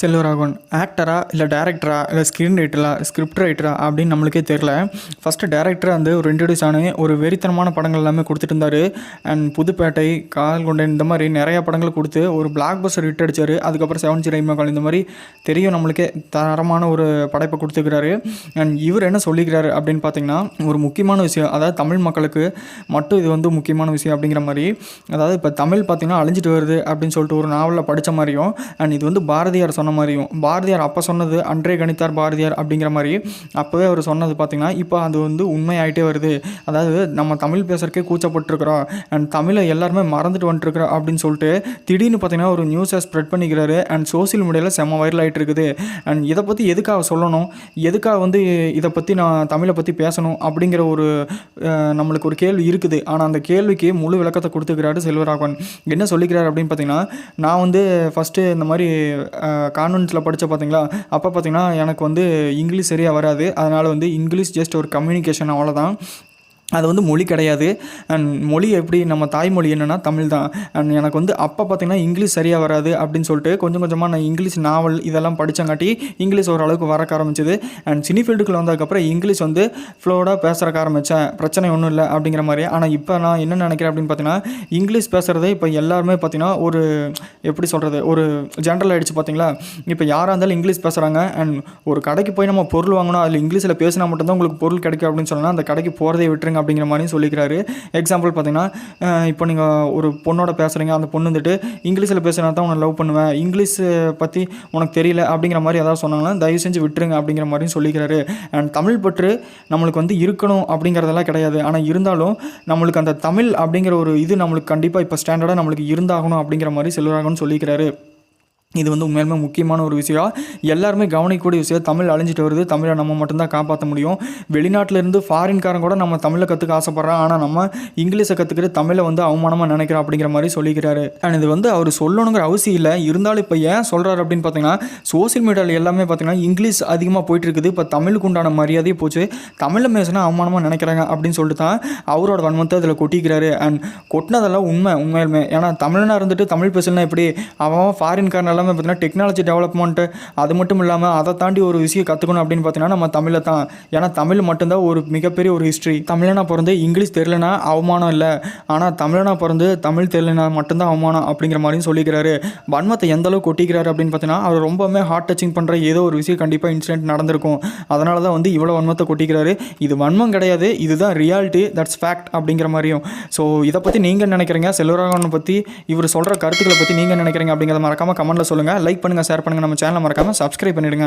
செல்வராகவன் ஆக்டரா இல்லை டேரக்டரா இல்லை screen ரைட்டரா script ரைட்டரா அப்படின்னு நம்மளுக்கே தெரில ஃபஸ்ட்டு டேரக்டராக வந்து ஒரு இன்ட்ரடியூஸ் ஆனு ஒரு வெறித்தனமான படங்கள் எல்லாமே கொடுத்துட்டு இருந்தார். அண்ட் புதுப்பேட்டை கால்கொண்டன் இந்த மாதிரி நிறையா படங்கள் கொடுத்து ஒரு பிளாக் பஸ்டர் ஹிட் அடித்தார் அதுக்கப்புறம் செவன் ஜீரோ ரைமகால் இந்த மாதிரி தெரியும் நம்மளுக்கே தரமான ஒரு படைப்பை கொடுத்துக்கிறாரு அண்ட் இவர் என்ன சொல்லிக்கிறாரு அப்படின்னு பார்த்தீங்கன்னா ஒரு முக்கியமான விஷயம் அதாவது தமிழ் மக்களுக்கு மட்டும் இது வந்து முக்கியமான விஷயம் அப்படிங்கிற மாதிரி. அதாவது இப்போ தமிழ் பார்த்திங்கன்னா அழிஞ்சிட்டு வருது அப்படின்னு சொல்லிட்டு ஒரு நாவலில் படித்த மாதிரியும் அண்ட் இது வந்து பாரதியார் சொன்ன சொன்ன மாதிரியும். பாரதியார் அப்போ சொன்னது அன்றே கணித்தார் பாரதியார் அப்படிங்கிற மாதிரி. அப்போவே அவர் சொன்னது பார்த்திங்கன்னா இப்போ அது வந்து உண்மையாயிட்டே வருது. அதாவது நம்ம தமிழ் பேசுகிறக்கே கூச்சப்பட்டுருக்குறோம். அண்ட் தமிழை எல்லாருமே மறந்துட்டு வந்துட்டுருக்குறோம் அப்படின்னு சொல்லிட்டு திடீர்னு பார்த்திங்கன்னா ஒரு நியூஸை ஸ்ப்ரெட் பண்ணிக்கிறாரு. அண்ட் சோசியல் மீடியாவில் செம்ம வைரல் ஆகிட்டு இருக்குது அண்ட் இதை பற்றி எதுக்காக சொல்லணும்? எதுக்காக வந்து இதை பற்றி நான் தமிழை பற்றி பேசணும்? அப்படிங்கிற ஒரு நம்மளுக்கு ஒரு கேள்வி இருக்குது. ஆனால் அந்த கேள்விக்கு முழு விளக்கத்தை கொடுத்துக்கிறாரு செல்வராகவன். என்ன சொல்லிக்கிறார் அப்படின்னு பார்த்தீங்கன்னா நான் வந்து ஃபஸ்ட்டு இந்த மாதிரி கான்வென்ட்ஸில் படித்த பார்த்தீங்களா அப்போ பார்த்தீங்கன்னா எனக்கு வந்து இங்கிலீஷ் சரியாக வராது. அதனால் வந்து இங்கிலீஷ் ஜஸ்ட் ஒரு கம்யூனிகேஷன் அவ்வளோதான் அது வந்து மொழி கிடையாது. அண்ட் மொழி எப்படி நம்ம தாய்மொழி என்னென்னா தமிழ் தான். அண்ட் எனக்கு வந்து அப்போ பார்த்திங்கன்னா இங்கிலீஷ் சரியாக வராது அப்படின்னு சொல்லிட்டு கொஞ்சம் கொஞ்சமாக நான் இங்கிலீஷ் நாவல் இதெல்லாம் படித்தங்காட்டி இங்கிலீஷ் ஓரளவுக்கு வரக்க ஆரம்பிச்சிது. அண்ட் சினி ஃபீல்டுக்குள்ள வந்ததுக்கப்புறம் இங்கிலீஷ் வந்து ஃப்ளோடாக பேசுகிறக்க ஆரம்பித்தேன் பிரச்சனை ஒன்றும் இல்லை அப்படிங்கிற மாதிரி. ஆனால் இப்போ நான் என்ன நினைக்கிறேன் அப்படின்னு பார்த்தீங்கன்னா இங்கிலீஷ் பேசுகிறதே இப்போ எல்லாருமே பார்த்திங்கன்னா ஒரு எப்படி சொல்கிறது ஒரு ஜென்ரல் ஆகிடுச்சு பார்த்தீங்களா இப்போ யாராக இருந்தாலும் இங்கிலீஷ் பேசுகிறாங்க அண்ட் ஒரு கடைக்கு போய் நம்ம பொருள் வாங்கணும் அதில் இங்கிலீஷில் பேசினா மட்டும்தான் உங்களுக்கு பொருள் கிடைக்கும் அப்படின்னு சொன்னால் அந்த கடைக்கு போகிறதே விட்டுருங்க. பண்ணுங்கள் அப்படிங்கிற மாதிரி சொல்லிக்கிறாரு. எக்ஸாம்பிள் பார்த்தீங்கன்னா இப்போ நீங்கள் ஒரு பொண்ணோட பேசுகிறீங்க அந்த பொண்ணு வந்துட்டு இங்கிலீஷில் பேசுனா தான் உன்னை லவ் பண்ணுவேன் இங்கிலீஷ் பற்றி உனக்கு தெரியல அப்படிங்கிற மாதிரி ஏதாவது சொன்னாங்கன்னா தயவு செஞ்சு விட்டுருங்க அப்படிங்கிற மாதிரியும் சொல்லிக்கிறாரு. அண்ட் தமிழ் பற்று நம்மளுக்கு வந்து இருக்கணும் அப்படிங்கிறதெல்லாம் கிடையாது. ஆனால் இருந்தாலும் நம்மளுக்கு அந்த தமிழ் அப்படிங்கிற ஒரு இது நம்மளுக்கு கண்டிப்பாக இப்போ ஸ்டாண்டர்டாக நம்மளுக்கு இருந்தாகணும் அப்படிங்கிற மாதிரி செல்வராகன்னு சொல்லிக்கிறாரு. இது வந்து உண்மையிலுமே முக்கியமான ஒரு விஷயம். எல்லாருமே கவனிக்கக்கூடிய விஷயம். தமிழ் அழிஞ்சிட்டு வருது. தமிழை நம்ம மட்டும்தான் காப்பாற்ற முடியும். வெளிநாட்டிலேருந்து ஃபாரின்காரன் கூட நம்ம தமிழை கற்றுக்க ஆசைப்பட்றான். ஆனால் நம்ம இங்கிலீஷை கற்றுக்கிட்டு தமிழை வந்து அவமானமாக நினைக்கிறோம் அப்படிங்கிற மாதிரி சொல்லிக்கிறாரு. அண்ட் இது வந்து அவர் சொல்லணுங்கிற அவசியம் இல்லை. இருந்தாலும் இப்போ ஏன் சொல்கிறாரு அப்படின்னு பார்த்தீங்கன்னா சோசியல் மீடியாவில் எல்லாமே பார்த்தீங்கன்னா இங்கிலீஷ் அதிகமாக போயிட்டு இருக்குது இப்போ தமிழுக்கு உண்டான மரியாதையே போச்சு. தமிழை பேசினா அவமானமாக நினைக்கிறாங்க அப்படின்னு சொல்லிட்டு தான் அவரோட வன்மத்தை அதில் கொட்டிக்கிறாரு. அண்ட் கொட்டினதெல்லாம் உண்மை உண்மையிலுமே. ஏன்னா தமிழனாக இருந்துட்டு தமிழ் பேசலாம் எப்படி? அவன் ஃபாரின்காரனால் எல்லாமே பார்த்தீங்கன்னா டெக்னாலஜி டெவலப்மெண்ட்டு அது மட்டும் இல்லாமல் அதை தாண்டி ஒரு விஷயம் கற்றுக்கணும் அப்படின்னு பார்த்தீங்கன்னா நம்ம தமிழை தான். ஏன்னா தமிழ் மட்டும்தான் ஒரு மிகப்பெரிய ஒரு ஹிஸ்ட்ரி தமிழனா பிறந்து இங்கிலீஷ் தெரியலனா அவமானம் இல்லை. ஆனால் தமிழனா பிறந்து தமிழ் தெரியலனா மட்டும்தான் அவமானம் அப்படிங்கிற மாதிரியும் சொல்லிக்கிறாரு. வன்மத்தை எந்த அளவுக்கு கொட்டிக்கிறாரு அப்படின்னு பார்த்தீங்கன்னா அவர் ரொம்பவுமே ஹார்ட் டச்சிங் பண்ணுற ஏதோ ஒரு விஷயம் கண்டிப்பாக இன்சிடென்ட் நடந்திருக்கும். அதனால தான் வந்து இவ்வளோ வன்மத்தை கொட்டிக்கிறாரு. இது வன்மம் கிடையாது இதுதான் ரியாலிட்டி தட்ஸ் ஃபேக்ட் அப்படிங்கிற மாதிரியும். ஸோ இதை பற்றி நீங்கள் நினைக்கிறீங்க? செல்வராகவனை பற்றி இவர் சொல்கிற கருத்துக்களை பற்றி நீங்கள் நினைக்கிறீங்க அப்படிங்கிறத மறக்காமல் கமெண்ட்டில் சொல்லுங்கள் லைக் பண்ணுங்கள் ஷேர் பண்ணுங்கள் நம்ம சேனலை மறக்காமல் சப்ஸ்கிரைப் பண்ணிவிடுங்க